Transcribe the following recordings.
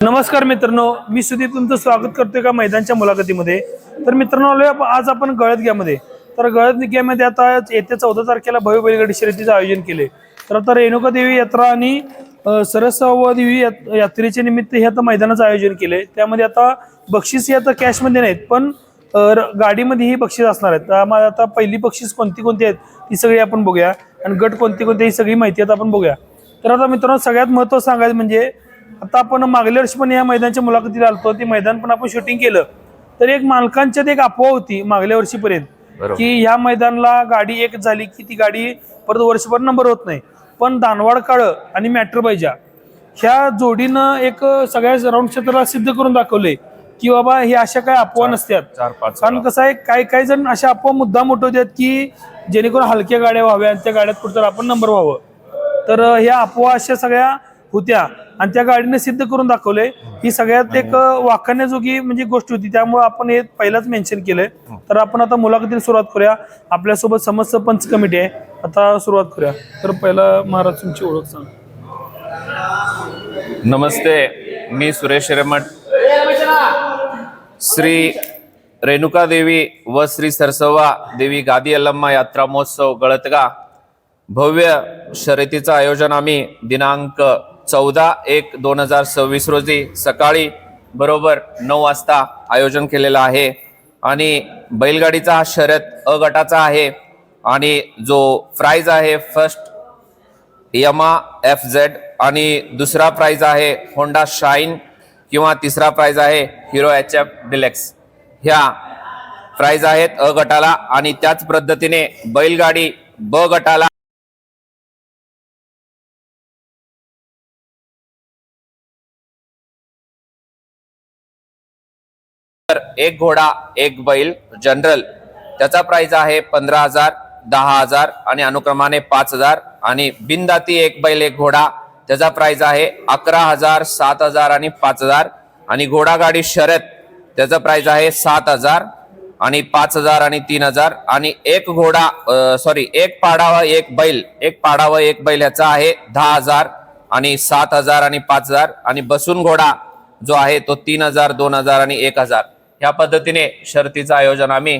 नमस्कार मित्रांनो मी सुदीप तुमचं स्वागत करतोय का मैदानच्या मुलाखतीमध्ये. तर मित्रांनो आलो आज आपण गळदग्यामध्ये तर गळदग्यामध्ये आता येत्या चौदा तारखेला भव्य बैलगाडी शर्यतीचं आयोजन केले तर आता रेणुका देवी यात्रा आणि अ, देवी यात्रेच्या निमित्त हे आता मैदानाचं आयोजन केले त्यामध्ये आता बक्षीस हे आता कॅशमध्ये नाहीत पण र- गाडीमध्ये ही बक्षीस असणार आहेत. त्यामध्ये आता पहिली बक्षीस कोणती कोणती आहेत ती सगळी आपण बघूया. आणि गट कोणती कोणती ही सगळी माहिती आता आपण बघूया. तर आता मित्रांनो सगळ्यात महत्त्व सांगायचं म्हणजे आता आपण मागल्या वर्षी पण या मैदानाच्या मुलाखतीला आलतो. ते मैदान पण आपण शूटिंग केलं. तर एक मालकांच्यात एक अफवा होती मागल्या वर्षीपर्यंत. की ह्या मैदानाला गाडी एक झाली की ती गाडी परत वर्षभर नंबर होत नाही. पण दानवाड काळ आणि मॅट्रो पाहिजा ह्या जोडीनं एक सगळ्या राऊंड क्षेत्राला सिद्ध करून दाखवले की बाबा हे अशा काय अफवा नसतात. पाच कारण कसं आहे काही काही जण अशा अफवा मुद्दा उठवतात की जेणेकरून हलक्या गाड्या व्हाव्या त्या गाड्यात कुठं आपण नंबर व्हावं. तर ह्या अफवा अशा सगळ्या होत्या. आणि त्या गाडीने सिद्ध करून दाखवले ही सगळ्यात एक वाखाण्याजोगी म्हणजे गोष्ट होती. त्यामुळे आपण हे पहिलाच मेन्शन केलंय. तर आपण आता मुलाखतीला सुरुवात करूया. आपल्यासोबत समस्त पंच कमिटी आहे. आता सुरुवात करूया. तर पहिला महाराज तुमची ओळख सांग. नमस्ते. मी सुरेश रेमठ. श्री रेणुका देवी व श्री सरसव्वा देवी गादी यल्लम्मा यात्रा महोत्सव गळतगा. भव्य शर्यतीचं आयोजन आम्ही दिनांक चौदा एक दोन हजार सव्वीस रोजी सकाळी बरोबर नऊ वाजता आयोजन केलेलं आहे. आणि बैलगाडीचा हा शर्यत अ गटाचा आहे. आणि जो प्राईज आहे फर्स्ट यमा एफ झेड आणि दुसरा प्राईज आहे होंडा शाईन किंवा तिसरा प्राईज आहे हिरो एच एफ डिलेक्स ह्या प्राईज आहेत अ गटाला आणि त्याच पद्धतीने बैलगाडी ब गटाला एक घोडा एक बैल जनरल. त्याचा प्राइस आहे पंधरा हजार दहा हजार आणि अनुक्रमाने पाच हजार. आणि बिनदाती एक बैल एक घोडा. त्याचा प्राइस आहे अकरा हजार सात हजार आणि पाच हजार. आणि घोडागाडी शरद त्याचा प्राइस आहे सात हजार आणि पाच हजार आणि तीन हजार. आणि एक घोडा सॉरी एक पाडावा एक बैल. एक पाडावा एक बैल ह्याचा आहे दहा हजार आणि सात हजार आणि पाच हजार. आणि बसून घोडा जो आहे तो तीन हजार दोन हजार आणि एक हजार. ह्या पद्धतीने शर्तीचं आयोजन आम्ही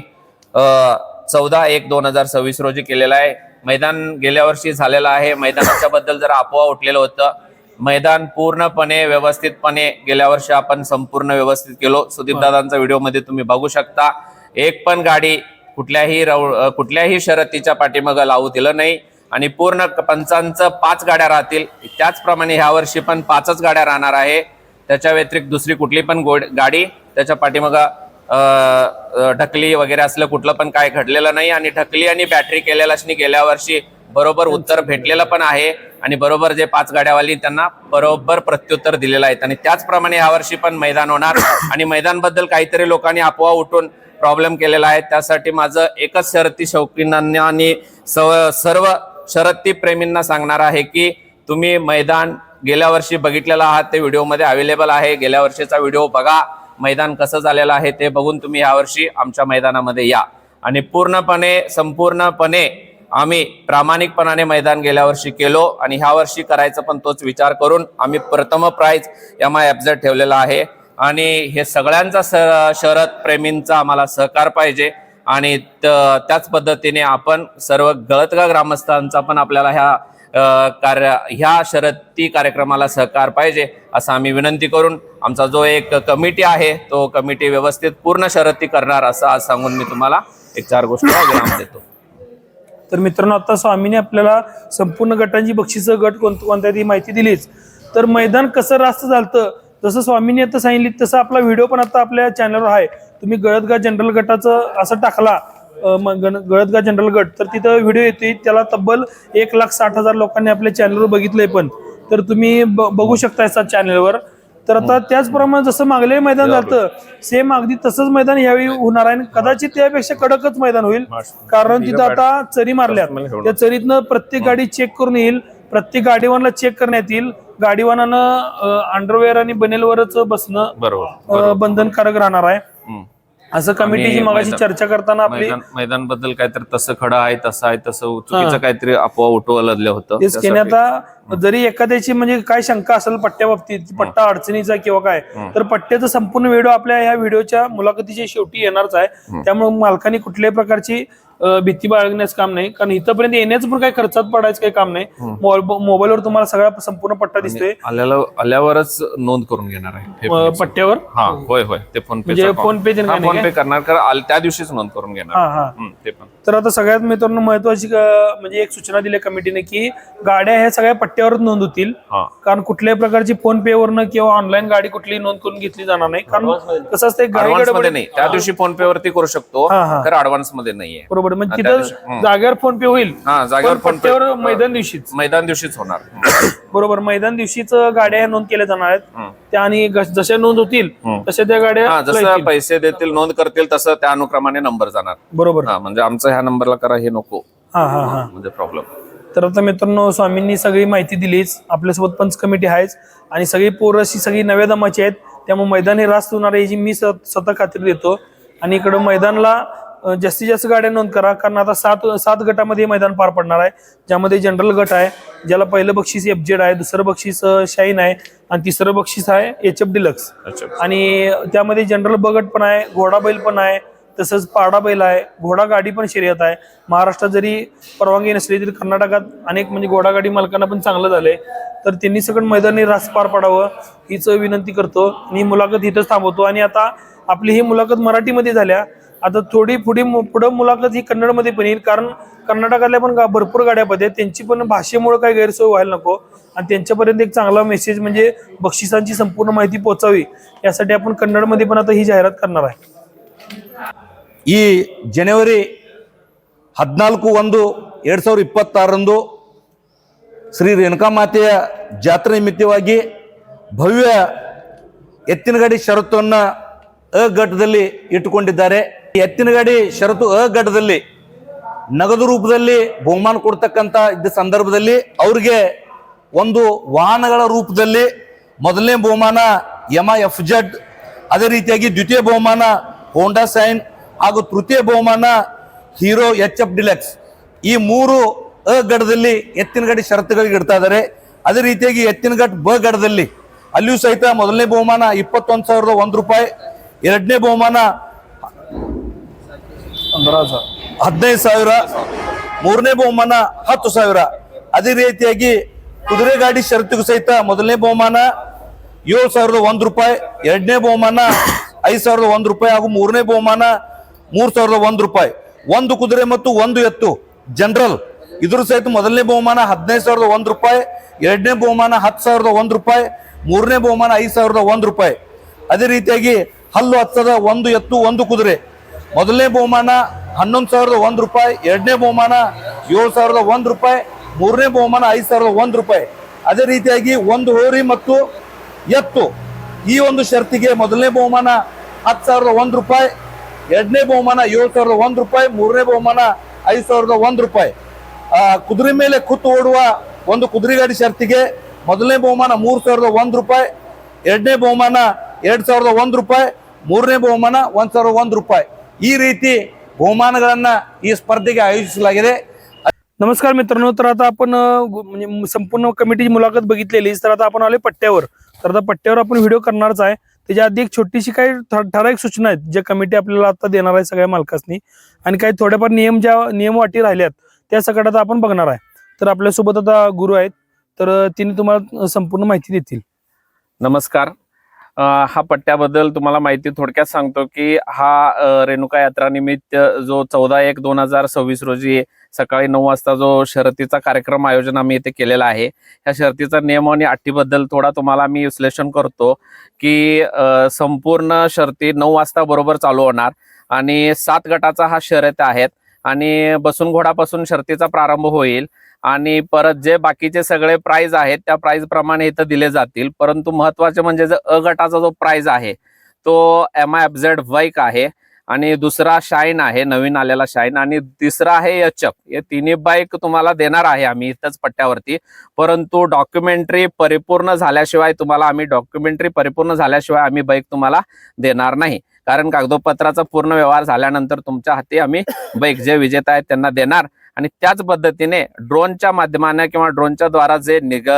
चौदा एक दोन हजार सव्वीस रोजी केलेलं आहे. मैदान गेल्या वर्षी झालेलं आहे. मैदानाच्या बद्दल जरा अफवा उठलेलं होतं. मैदान पूर्णपणे व्यवस्थितपणे गेल्या वर्षी आपण संपूर्ण व्यवस्थित केलो. सुदीप दादांचा व्हिडिओमध्ये तुम्ही बघू शकता. एक पण गाडी कुठल्याही रव कुठल्याही शर्यतीच्या पाठीमागं लावू दिलं नाही. आणि पूर्ण पंचांचं पाच गाड्या राहतील. त्याचप्रमाणे ह्या वर्षी पण पाचच गाड्या राहणार आहे. त्याच्या व्यतिरिक्त दुसरी कुठली पण गोड गाडी त्याच्या पाठीमागं ढकली वगैरे असलं कुठलं पण काय घडलेलं नाही आणि ढकली आणि बॅटरी केलेल्याशनी गेल्या वर्षी बरोबर उत्तर भेटलेलं पण आहे आणि बरोबर जे पाच गाड्यावाली त्यांना बरोबर प्रत्युत्तर दिलेलं आहे. आणि त्याचप्रमाणे यावर्षी पण मैदान होणार आणि मैदानबद्दल काहीतरी लोकांनी अफवा उठून प्रॉब्लेम केलेला आहे. त्यासाठी माझं एकच शर्ती शौकीनांना आणि सर्व शरती प्रेमींना सांगणार आहे की तुम्ही मैदान गेल्या वर्षी बघितलेलं आहात ते व्हिडिओमध्ये अवेलेबल आहे. गेल्या वर्षीचा व्हिडिओ बघा. मैदान कसं झालेलं आहे ते बघून तुम्ही यावर्षी आमच्या मैदानामध्ये या. आणि पूर्णपणे संपूर्णपणे आम्ही प्रामाणिकपणाने मैदान गेल्या वर्षी केलो आणि ह्या वर्षी करायचं पण तोच विचार करून आम्ही प्रथम प्राईज एम आय एफ ठेवलेला आहे. आणि हे सगळ्यांचा स शरद प्रेमींचा आम्हाला सहकार पाहिजे. आणि त- त्याच पद्धतीने आपण सर्व गळतगा ग्रामस्थांचा पण आपल्याला ह्या कार्य ह्या शरती कार्यक्रमाला सहकार पाहिजे असं आम्ही विनंती करून आमचा जो एक कमिटी आहे तो कमिटी व्यवस्थित पूर्ण शरती करणार असं आज सांगून मी तुम्हाला एक चार गोष्टी विराम देतो. तर मित्रांनो आता स्वामीने आपल्याला संपूर्ण गटांची बक्षिसं गट कोणतं कोणत्या ती माहिती दिलीच. तर मैदान कसं रास्त झालं जसं स्वामीने आता सांगितली तसं आपला व्हिडिओ पण आता आपल्या चॅनलवर आहे. तुम्ही गळदगा जनरल गटाचं असं टाकला गण- गळदगा जनरल गट. तर तिथं व्हिडिओ येते. त्याला तब्बल एक लाख साठ हजार लोकांनी आपल्या चॅनलवर बघितलंय पण. तर तुम्ही बघू शकता या चॅनलवर तर आता त्याचप्रमाणे जसं मागले मैदान झालं सेम अगदी तसंच मैदान यावेळी होणार आहे. कदाचित त्यापेक्षा कडकच मैदान होईल. कारण तिथं आता चरी मारल्यात. त्या चरीतनं प्रत्येक गाडी चेक करून येईल. प्रत्येक गाडीवानला चेक करण्यात येईल. गाडीवानानं अंडरवेअर आणि बनेलवरच बसणं बंधनकारक राहणार आहे. असं कमिटीची मगाशी चर्चा करताना आपली मैदानबद्दल काहीतरी तसं खडं आहे तसं आहे तसं चुकीचं काहीतरी अफवा उठवलं होतं. तेच आता जरी एखाद्याची म्हणजे काय शंका असेल पट्ट्या बाबतीत पट्टा अडचणीचा किंवा काय तर पट्ट्याचा संपूर्ण व्हिडिओ आपल्या ह्या व्हिडिओच्या मुलाखतीच्या शेवटी येणारच आहे. त्यामुळे मालकांनी कुठल्याही प्रकारची भीती बाळगण्याचं काम नाही. कारण इथपर्यंत येण्याचं पण काही खर्चात पडायचं काही काम नाही. मोबाईल- मोबाईलवर तुम्हाला सगळा संपूर्ण पट्टा दिसतोय. आल्याला आल्यावरच नोंद करून घेणार आहे पट्ट्यावर? हा होय होय. ते फोन पे म्हणजे फोन पे फोन पे करणार त्या दिवशीच नोंद करून घेणार. ते पण. तर आता सगळ्यात मित्रांनो महत्वाची म्हणजे एक सूचना दिली कमिटीने की गाड्या ह्या सगळ्या पट्ट्यावरच नोंद होतील. कारण कुठल्याही प्रकारची फोन पे वरनं किंवा ऑनलाईन गाडी कुठली नोंद करून घेतली जाणार नाही. कारण कसं असतं मध्ये नाही. त्या दिवशी फोन पे वरती करू शकतो. हा, हा. तर ऍडव्हान्समध्ये नाहीये. बरोबर. म्हणजे त्या तिथं. जागेवर फोन पे होईल. जागेवर फोन पे मैदान दिवशीच. मैदान दिवशीच होणार. बरोबर मैदान दिवशीच गाड्या नोंद केल्या जाणार आहेत. त्या आणि जशा नोंद होतील. तशा त्या गाड्या जसं. पैसे देतील नोंद करतील तसं त्या अनुक्रमाने नंबर जाणार. बरोबर. हा म्हणजे आमचं ह्या नंबरला करा हे नको. हा हा हा. म्हणजे प्रॉब्लेम तर आता मित्रांनो स्वामींनी सगळी माहिती दिलीच. आपल्यासोबत पंच कमिटी आहेच. आणि सगळी पोरं अशी सगळी नव्या दमाची आहेत. त्यामुळे मैदान हे रास्त होणार आहे याची मी स्व- स्वतः खात्री देतो. आणि इकडं मैदानला जास्तीत जास्त गाड्या नोंद करा कारण आता सात सात गटामध्ये मैदान पार पडणार आहे. ज्यामध्ये जनरल गट आहे ज्याला पहिलं बक्षीस एफ जेड आहे दुसरं बक्षीस शाईन आहे आणि तिसरं बक्षीस आहे एच एफ डिलक्स अच्छा. आणि त्यामध्ये जनरल बगट पण आहे घोडा बैल पण आहे तसंच पाडा बैल आहे घोडा गाडी पण शर्यत आहे. महाराष्ट्रात जरी परवानगी नसली तरी कर्नाटकात अनेक म्हणजे घोडा गाडी मालकांना पण चांगलं झालंय. तर त्यांनी सगळं मैदानी रास पार पाडावं हीच विनंती करतो. ही मुलाखत इथंच थांबवतो. आणि आता आपली ही मुलाखत मराठीमध्ये झाल्या आता थोडी पुढे पुढं मुलाखत ही कन्नडमध्ये पण येईल कारण कर्नाटकातल्या पण गा- भरपूर गाड्या पद आहेत त्यांची पण भाषेमुळे काही गैरसोय व्हायला नको आणि त्यांच्यापर्यंत एक चांगला मेसेज म्हणजे बक्षिसांची संपूर्ण माहिती पोहोचावी यासाठी आपण कन्नडमध्ये पण आता ही जाहिरात करणार आहे ಈ ಜನವರಿ ಹದಿನಾಲ್ಕು ಒಂದು ಎರಡು ಸಾವಿರದ ಇಪ್ಪತ್ತಾರರಂದು ಶ್ರೀ ರೇಣುಕಾಮಾತೆಯ ಜಾತ್ರೆ ನಿಮಿತ್ತವಾಗಿ ಭವ್ಯ ಎತ್ತಿನ ಗಾಡಿ ಷರತ್ತನ್ನು ಅ ಘಟ್ಟದಲ್ಲಿ ಇಟ್ಟುಕೊಂಡಿದ್ದಾರೆ ಈ ಎತ್ತಿನ ಗಾಡಿ ಷರತ್ತು ಅ ಘಟದಲ್ಲಿ ನಗದು ರೂಪದಲ್ಲಿ ಬಹುಮಾನ ಕೊಡ್ತಕ್ಕಂಥ ಇದ್ದ ಸಂದರ್ಭದಲ್ಲಿ ಅವ್ರಿಗೆ ಒಂದು ವಾಹನಗಳ ರೂಪದಲ್ಲಿ ಮೊದಲನೇ ಬಹುಮಾನ ಯಮ ಎಫ್ ಜಡ್ ಅದೇ ರೀತಿಯಾಗಿ ದ್ವಿತೀಯ ಬಹುಮಾನ ಹೋಂಡಾ ಸೈನ್ ಹಾಗೂ ತೃತೀಯ ಬಹುಮಾನ ಹೀರೋ ಎಚ್ ಎಫ್ ಡಿಲೆಕ್ಸ್ ಈ ಮೂರು ಅ ಗಡದಲ್ಲಿ ಎತ್ತಿನ ಗಾಡಿ ಷರತ್ತುಗಳಿಗೆ ಇಡ್ತಾ ಇದ್ದಾರೆ. ಅದೇ ರೀತಿಯಾಗಿ ಎತ್ತಿನ ಬ ಗಡದಲ್ಲಿ ಅಲ್ಲಿಯೂ ಸಹಿತ ಮೊದಲನೇ ಬಹುಮಾನ ಇಪ್ಪತ್ತೊಂದು ಸಾವಿರದ ಒಂದು ರೂಪಾಯಿ, ಎರಡನೇ ಬಹುಮಾನ ಹದಿನೈದು ಸಾವಿರ, ಮೂರನೇ ಬಹುಮಾನ ಹತ್ತು ಸಾವಿರ. ಅದೇ ರೀತಿಯಾಗಿ ಕುದುರೆ ಗಾಡಿ ಷರತ್ತಿಗೂ ಸಹಿತ ಮೊದಲನೇ ಬಹುಮಾನ ಏಳು ಸಾವಿರದ ಒಂದು ರೂಪಾಯಿ, ಎರಡನೇ ಬಹುಮಾನ ಐದು ಸಾವಿರದ ಒಂದು ರೂಪಾಯಿ ಹಾಗೂ ಮೂರನೇ ಬಹುಮಾನ ಮೂರು ಸಾವಿರದ ಒಂದು ರೂಪಾಯಿ. ಒಂದು ಕುದುರೆ ಮತ್ತು ಒಂದು ಎತ್ತು, ಜನರಲ್. ಇದ್ರ ಸಹಿತ ಮೊದಲನೇ ಬಹುಮಾನ ಹದಿನೈದು ಸಾವಿರದ ಒಂದು ರೂಪಾಯಿ, ಎರಡನೇ ಬಹುಮಾನ ಹತ್ತು ಸಾವಿರದ ಒಂದು ರೂಪಾಯಿ, ಮೂರನೇ ಬಹುಮಾನ ಐದು ಸಾವಿರದ ಒಂದು ರೂಪಾಯಿ. ಅದೇ ರೀತಿಯಾಗಿ ಹಲ್ಲು ಹತ್ತದ ಒಂದು ಎತ್ತು, ಒಂದು ಕುದುರೆ. ಮೊದಲನೇ ಬಹುಮಾನ ಹನ್ನೊಂದು ಸಾವಿರದ ಒಂದು ರೂಪಾಯಿ, ಎರಡನೇ ಬಹುಮಾನ ಏಳು ಸಾವಿರದ ಒಂದು ರೂಪಾಯಿ, ಮೂರನೇ ಬಹುಮಾನ ಐದು ಸಾವಿರದ ಒಂದು ರೂಪಾಯಿ. ಅದೇ ರೀತಿಯಾಗಿ ಒಂದು ಹೋರಿ ಮತ್ತು ಎತ್ತು. ಈ ಒಂದು ಶರ್ತಿಗೆ ಮೊದಲನೇ ಬಹುಮಾನ ಹತ್ತು ಸಾವಿರದ ಒಂದು ರೂಪಾಯಿ, ಎರಡನೇ ಬಹುಮಾನ ಏಳು ಸಾವಿರದ ಒಂದು ರೂಪಾಯಿ, ಮೂರನೇ ಬಹುಮಾನ ಐದು ಸಾವಿರದ ಒಂದು ರೂಪಾಯಿ. ಕುದುರೆ ಮೇಲೆ ಕುತ್ತು ಓಡುವ ಒಂದು ಕುದುರೆ ಗಾಡಿ ಶರ್ತಿಗೆ ಮೊದಲನೇ ಬಹುಮಾನ ಮೂರು ಸಾವಿರದ ಒಂದು ರೂಪಾಯಿ, ಎರಡನೇ ಬಹುಮಾನ ಎರಡ್ ಸಾವಿರದ ಒಂದು ರೂಪಾಯಿ, ಮೂರನೇ ಬಹುಮಾನ ಒಂದ್ ಸಾವಿರದ ಒಂದು ರೂಪಾಯಿ. ಈ ರೀತಿ ಬಹುಮಾನಗಳನ್ನ ಈ ಸ್ಪರ್ಧೆಗೆ ಆಯೋಜಿಸಲಾಗಿದೆ नमस्कार मित्रांनो तर आता आपण अं, गु- म्हणजे मु- संपूर्ण कमिटीची मुलाखत बघितलेलीच तर आता आपण आलोय पट्ट्यावर तर आता पट्ट्यावर आपण व्हिडिओ करणारच आहे त्याच्या आधी एक छोटीशी काही ठ- ठराविक सूचना आहेत ज्या कमिटी आपल्याला आता देणार आहे सगळ्या मालकांनी आणि काही थोड्याफार नियम ज्या नियम वाटी राहिल्यात त्या सगळ्यात आता आपण बघणार आहे तर आपल्यासोबत आता गुरु आहेत तर अं, तिने तुम्हाला संपूर्ण माहिती देतील नमस्कार अ, हा पट्ट्याबद्दल तुम्हाला माहिती थोडक्यात सांगतो की हा रेणुका यात्रा निमित्त जो चौदा एक दोन हजार सव्वीस रोजी सकाळी नऊ वाजता जो शर्यतीचा कार्यक्रम आयोजन आम्ही इथे केलेला आहे या शर्यतीचा नियम आणि अटीबद्दल थोडा तुम्हाला मी विश्लेषण करतो की संपूर्ण शर्ती नऊ वाजता बरोबर चालू होणार आणि सात गटाचा हा शर्यत आहेत आणि बसून घोडापासून शर्तीचा प्रारंभ होईल. आणि परत जे बाकीचे सगळे प्राइज आहेत त्या प्राइज प्रमाणे इथं दिले जातील. परंतु महत्त्वाचे म्हणजे जे अ गटाचा जो प्राइज आहे तो M I F Z bike आहे आणि दुसरा शाईन आहे नवीन आलेला शाईन आणि तिसरा आहे यचक हे तिन्ही बाईक तुम्हाला देणार आहे आम्ही इथंच पट्ट्यावरती. परंतु डॉक्युमेंटरी परिपूर्ण झाल्याशिवाय तुम्हाला आम्ही डॉक्युमेंटरी परिपूर्ण झाल्याशिवाय आम्ही बाईक तुम्हाला देणार नाही. कारण कागदोपत्राचा पूर्ण व्यवहार झाल्यानंतर तुमच्या हाती आम्ही बाईक जे विजेता आहेत त्यांना देणार. आणि त्याच पद्धतीने ड्रोनच्या माध्यमाने किंवा ड्रोनच्या द्वारा जे निग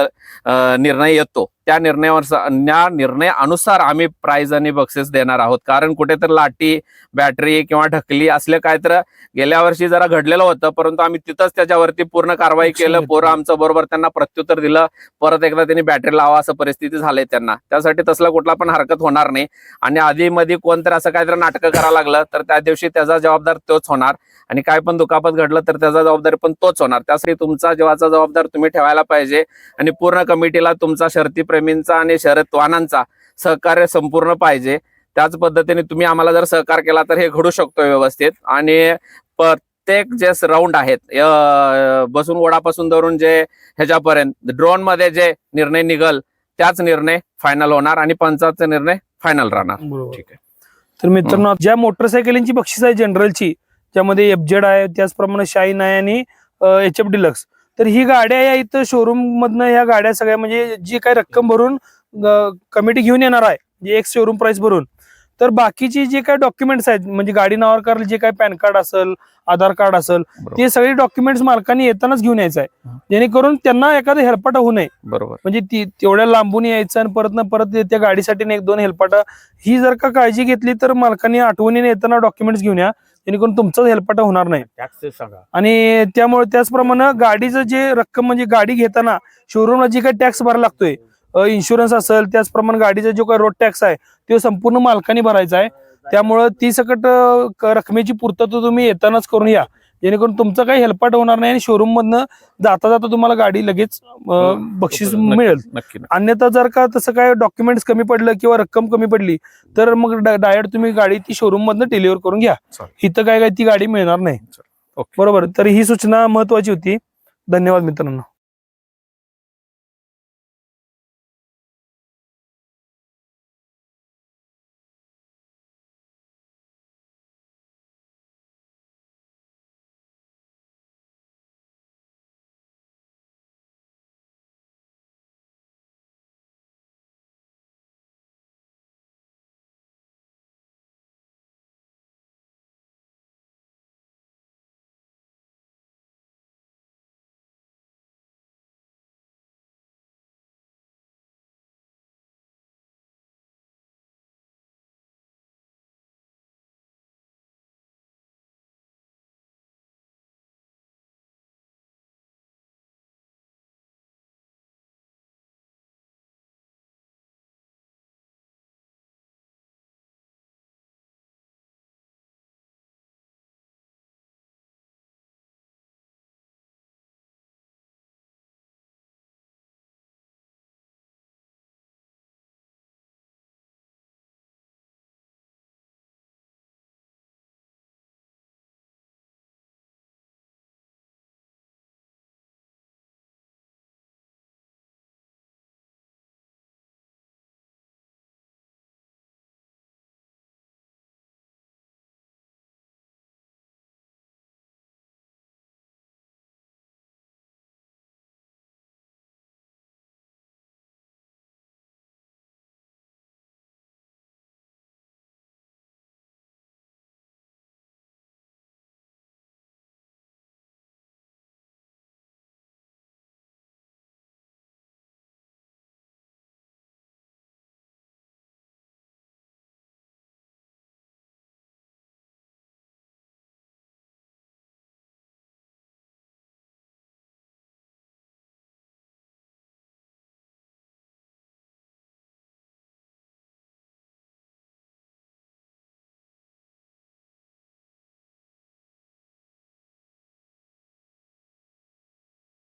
निर्णय येतो त्या निर्णयावर त्या निर्णयानुसार आम्ही प्राइज आणि बक्षीस देणार आहोत. कारण कुठेतरी लाटी बॅटरी किंवा ढकली असले काय तर गेल्या वर्षी जरा घडलेलं होतं परंतु आम्ही तिथंच त्याच्यावरती पूर्ण कारवाई केलं. पोरं आमचं बरोबर त्यांना प्रत्युत्तर दिलं. परत एकदा त्यांनी बॅटरी लावा असं परिस्थिती झालंय त्यांना. त्यासाठी तसला कुठला पण हरकत होणार नाही. आणि आधी मध्ये कोणतरी असं काहीतरी नाटकं करायला लागलं तर त्या दिवशी त्याचा जबाबदार तोच होणार. आणि काय पण दुखापत घडलं तर त्याचा जबाबदारी पण तोच होणार. त्यासाठी तुमचा जीवाचा जबाबदार तुम्ही ठेवायला पाहिजे. आणि पूर्ण कमिटीला तुमचा शर्तीप्रेमींचा आणि शर्यतवानांचा सहकार्य संपूर्ण पाहिजे. त्याच पद्धतीने तुम्ही आम्हाला जर सहकार केला तर हे घडू शकतो व्यवस्थित. आणि प्रत्येक जे राऊंड आहेत बसून ओढापासून धरून जे ह्याच्यापर्यंत ड्रोनमध्ये जे निर्णय निघल त्याच निर्णय फायनल होणार आणि पंचाचा निर्णय फायनल राहणार. ठीक आहे. तर मित्रांनो ज्या मोटरसायकलींची बक्षीस आहे जनरलची ज्यामध्ये एफजेड आहे त्याचप्रमाणे शाईन आहे आणि एच एफ डिलक्स तर ही गाड्या या इथं शोरूम मधनं ह्या गाड्या सगळ्या म्हणजे जी काही रक्कम भरून कमिटी घेऊन येणार आहे जे एक शोरूम प्राइस भरून. तर बाकीची जे काही डॉक्युमेंट्स आहेत म्हणजे गाडी नावावर करायला जे काही पॅन कार्ड असेल आधार कार्ड असेल ते सगळे डॉक्युमेंट्स मालकांनी येतानाच घेऊन यायचं आहे. जेणेकरून त्यांना एखादं हेलपाटा होऊ नये. बरोबर. म्हणजे ती तेवढ्या लांबून यायचं आणि परत ना परत त्या गाडीसाठी एक दोन हेलपाटा. ही जर का काळजी घेतली तर मालकांनी आठवणीने येताना डॉक्युमेंट्स घेऊन या. जेणेकरून तुमचाच हेलपाटा होणार नाही. टॅक्स सांगा. आणि त्यामुळे त्याचप्रमाणे गाडीचं जे रक्कम म्हणजे गाडी घेताना शोरूमला जे काही टॅक्स भरायला लागतोय इन्शुरन्स असेल त्याचप्रमाणे गाडीचा जो काही रोड टॅक्स आहे तो संपूर्ण मालकाने भरायचा आहे. त्यामुळं ती सकट रकमेची पूर्तता तुम्ही येतानाच करून या. जेणेकरून तुमचं काही हेलपाट होणार नाही आणि शोरूम मधनं जाता जाता तुम्हाला गाडी लगेच अं, बक्षीस नक्की- मिळेल. अन्यथा जर का तसं काय डॉक्युमेंट्स कमी पडलं किंवा रक्कम कमी पडली तर मग डायरेक्ट तुम्ही गाडी ती शोरूम मधनं डिलिव्हर करून घ्या. इथं काय काय ती गाडी मिळणार नाही. बरोबर. तर ही सूचना महत्वाची होती. धन्यवाद मित्रांनो.